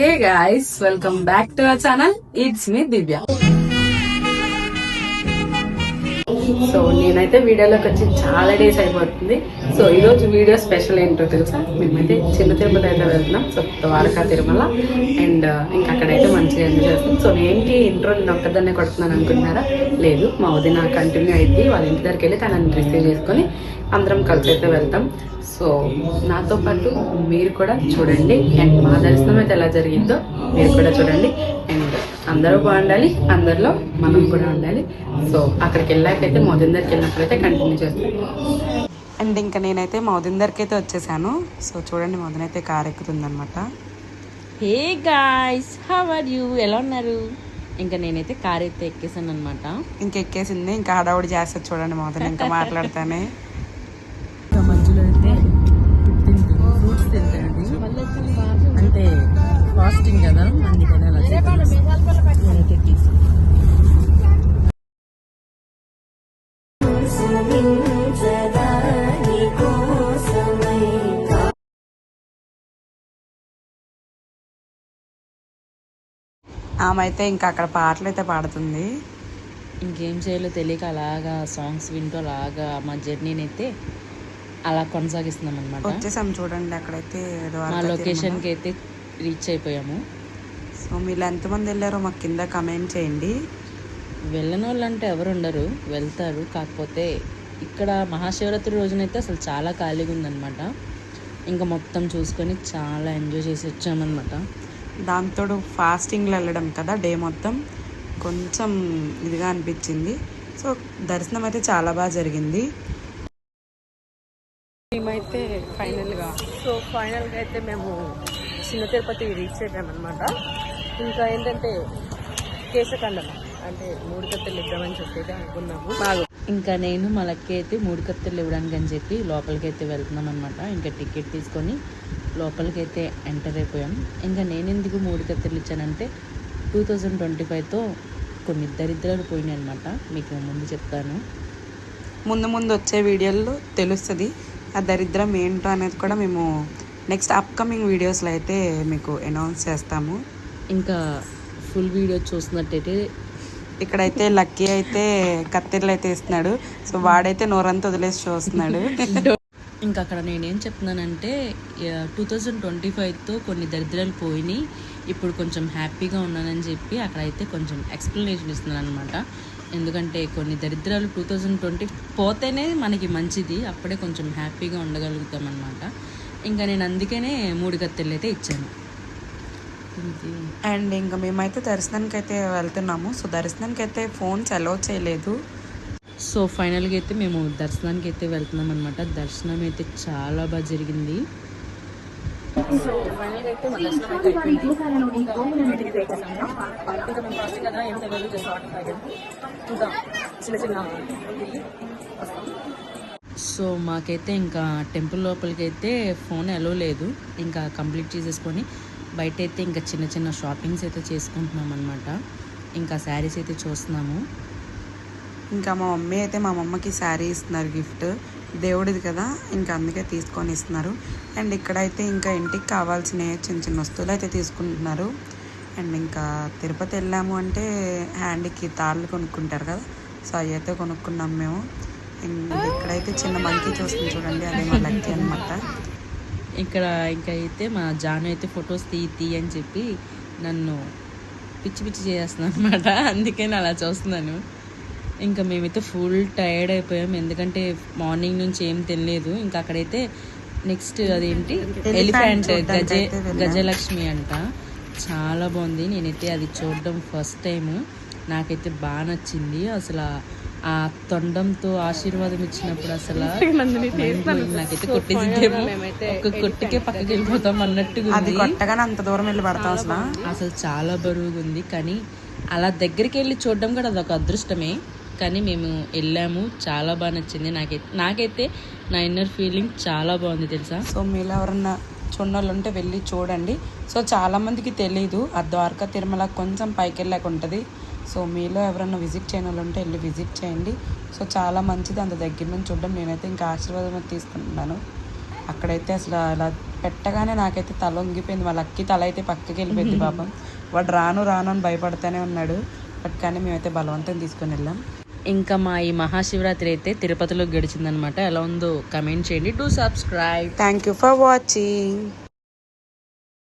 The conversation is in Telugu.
Hey guys, welcome back to our channel. It's me Divya. So నేనైతే వీడియోలోకి వచ్చి చాలా డేస్ అయిపోతుంది సో ఈరోజు వీడియో స్పెషల్ ఏంటో తెలుసా మేమైతే చిన్న తిరుపతి అయితే వెళ్తున్నాం so Dwaraka Tirumala and uh, ఇంకా అక్కడైతే మంచిగా ఎంజాయ్ చేస్తాం సో నేనేంటి ఇంట్రో నేను ఒక్కదాన్నే కొడుతున్నాను అనుకుంటున్నారా లేదు మా వదిన కంటిన్యూ అయితే వాళ్ళ ఇంటి దగ్గరికి వెళ్ళి తనని రిసీవ్ చేసుకొని అందరం కలిసి అయితే వెళ్తాం సో నాతో పాటు మీరు కూడా చూడండి అండ్ మా దర్శనం అయితే ఎలా జరిగిందో మీరు కూడా చూడండి అండ్ అందరూ బాగుండాలి అందరిలో మనం కూడా ఉండాలి సో అక్కడికి వెళ్ళాకైతే మౌదిన్ దగ్గరికి వెళ్ళినప్పుడైతే కంటిన్యూ చేస్తాం అండ్ ఇంకా నేనైతే మౌదిన్ దగ్గరికి అయితే వచ్చేసాను సో చూడండి మౌదిన్ అయితే car ఎక్కుతుందనమాట hey guys how are you ఎలా ఉన్నారు ఇంకా నేనైతే కార్ అయితే ఎక్కేసాను అనమాట ఇంకా ఎక్కేసింది ఇంకా హడావుడి చేస్తుంది చూడండి మౌదిన్ ఇంకా మాట్లాడతానే అయితే అంటే కాస్టింగ్ కదా అందుకని అలా నేనైతే ఆమె అయితే ఇంకా అక్కడ పాటలు అయితే పాడుతుంది ఇంకేం చేయాలో తెలియక అలాగా సాంగ్స్ వింటూ అలాగా మా జర్నీని అయితే అలా కొనసాగిస్తున్నాం అనమాట వచ్చేసాం చూడండి అక్కడైతే మా లొకేషన్కి అయితే రీచ్ అయిపోయాము సో మీరు ఎంతమంది వెళ్ళారో మాకు కింద కమెంట్ చేయండి వెళ్ళని వాళ్ళు అంటే ఎవరు ఉండరు వెళ్తారు కాకపోతే ఇక్కడ మహాశివరాత్రి రోజునైతే అసలు చాలా ఖాళీగా ఉందన్నమాట ఇంకా మొత్తం చూసుకొని చాలా ఎంజాయ్ చేసి వచ్చామన్నమాట దాంతో ఫాస్టింగ్లో వెళ్ళడం కదా డే మొత్తం కొంచెం ఇదిగా అనిపించింది సో దర్శనం అయితే చాలా బాగా జరిగింది ఫైనల్గా అయితే మేము చిన్న తిరుపతి రీచ్ అయ్యామన్నమాట ఇంకా ఏంటంటే కేశకండం అంటే మూడు కత్తెలు ఇద్దామని చెప్పి అనుకున్నాము బాగా ఇంకా నేను మా అయితే మూడు కత్తెలు ఇవ్వడానికి అని చెప్పి లోపలికి అయితే వెళ్తున్నాం అనమాట ఇంకా టికెట్ తీసుకొని లోపలికి అయితే ఎంటర్ అయిపోయాం ఇంకా నేను ఎందుకు మూడు కత్తెలు ఇచ్చానంటే టూ థౌజండ్ ట్వంటీ ఫైవ్తో కొన్ని దరిద్రాలు పోయినాయి అనమాట మీకు ముందు చెప్తాను ముందు ముందు వచ్చే వీడియోల్లో తెలుస్తుంది ఆ దరిద్రం ఏంటో అనేది కూడా మేము నెక్స్ట్ అప్కమింగ్ వీడియోస్లో అయితే మీకు అనౌన్స్ చేస్తాము ఇంకా ఫుల్ వీడియో చూసినట్టయితే ఇక్కడైతే లక్కీ అయితే కత్తిర్లు అయితే ఇస్తున్నాడు సో వాడైతే నోరంతా వదిలేసి చూస్తున్నాడు ఇంకా అక్కడ నేనేం చెప్తున్నానంటే టూ థౌజండ్ ట్వంటీ ఫైవ్తో కొన్ని దరిద్రాలు పోయినాయి ఇప్పుడు కొంచెం హ్యాపీగా ఉన్నానని చెప్పి అక్కడైతే కొంచెం ఎక్స్ప్లెనేషన్ ఇస్తున్నాను అనమాట ఎందుకంటే కొన్ని దరిద్రాలు టూ థౌజండ్ ట్వంటీ పోతేనే మనకి మంచిది అప్పుడే కొంచెం హ్యాపీగా ఉండగలుగుతాం అనమాట ఇంకా నేను అందుకనే మూడు కత్తెలు అయితే ఇచ్చాను అండ్ ఇంకా మేమైతే దర్శనానికి అయితే వెళ్తున్నాము సో దర్శనానికి అయితే ఫోన్స్ అలౌ చేయలేదు సో ఫైనల్గా అయితే మేము దర్శనానికి అయితే వెళ్తున్నాం అనమాట దర్శనం అయితే చాలా బాగా జరిగింది సో మాకైతే ఇంకా టెంపుల్ లోపలికి అయితే ఫోన్ అలో లేదు ఇంకా కంప్లీట్ చేసేసుకొని బయట అయితే ఇంకా చిన్న చిన్న షాపింగ్స్ అయితే చేసుకుంటున్నాం అనమాట ఇంకా శారీస్ అయితే చూస్తున్నాము ఇంకా మా మమ్మీ అయితే మా మమ్మకి శారీ ఇస్తున్నారు గిఫ్ట్ దేవుడిది కదా ఇంకా అందుకే తీసుకొని ఇస్తున్నారు అండ్ ఇక్కడైతే ఇంకా ఇంటికి కావాల్సిన చిన్న చిన్న వస్తువులు అయితే తీసుకుంటున్నారు అండ్ ఇంకా తిరుపతి వెళ్ళాము అంటే హ్యాండ్కి తాళ్ళు కొనుక్కుంటారు కదా సో అవి అయితే కొనుక్కున్నాం మేము అండ్ ఇక్కడైతే చిన్న మంకీ చూస్తుంది చూడండి అదే మా లక్కీ అనమాట ఇక్కడ ఇంకా అయితే మా జాను అయితే ఫొటోస్ తీ తీ అని చెప్పి నన్ను పిచ్చి పిచ్చి చేస్తున్నాను అనమాట అందుకే నేను అలా చూస్తున్నాను ఇంకా మేమైతే ఫుల్ టైర్డ్ అయిపోయాం ఎందుకంటే మార్నింగ్ నుంచి ఏం తినలేదు ఇంకా అక్కడైతే నెక్స్ట్ అదేంటి ఎలిఫెంట్ గజ గజలక్ష్మి అంట చాలా బాగుంది నేనైతే అది చూడడం ఫస్ట్ టైం నాకైతే బాగా నచ్చింది అసలు ఆ తొండంతో ఆశీర్వాదం ఇచ్చినప్పుడు అసలు నాకైతే కొట్టేసిద్దేమో ఒక కొట్టుకే పక్కకి వెళ్ళిపోతాం అన్నట్టుగా అసలు అసలు చాలా బరువుగా ఉంది కానీ అలా దగ్గరికి వెళ్ళి చూడడం కూడా అదొక అదృష్టమే కానీ మేము వెళ్ళాము చాలా బాగా నచ్చింది నాకైతే నాకైతే నా ఇన్నర్ ఫీలింగ్ చాలా బాగుంది తెలుసా సో మీరు ఎవరన్నా చున్నోళ్ళు ఉంటే వెళ్ళి చూడండి సో చాలామందికి తెలీదు ఆ ద్వారకా తిరుమల కొంచెం పైకి వెళ్ళాక ఉంటుంది సో మీలో ఎవరన్నా విజిట్ చేయని వాళ్ళు ఉంటే వెళ్ళి విజిట్ చేయండి సో చాలా మంచిది అంత దగ్గర నుంచి చూడడం నేనైతే ఇంకా ఆశీర్వాదం తీసుకుంటున్నాను అక్కడైతే అసలు అలా పెట్టగానే నాకైతే తల వంగిపోయింది వాళ్ళ అక్కి తల అయితే పక్కకి వెళ్ళిపోయింది పాపం వాడు రాను రాను అని భయపడతానే ఉన్నాడు బట్ కానీ మేమైతే బలవంతం తీసుకొని వెళ్ళాం ఇంకా మా ఈ మహాశివరాత్రి అయితే తిరుపతిలో గడిచిందనమాట ఎలా ఉందో కమెంట్ చేయండి do subscribe thank you for watching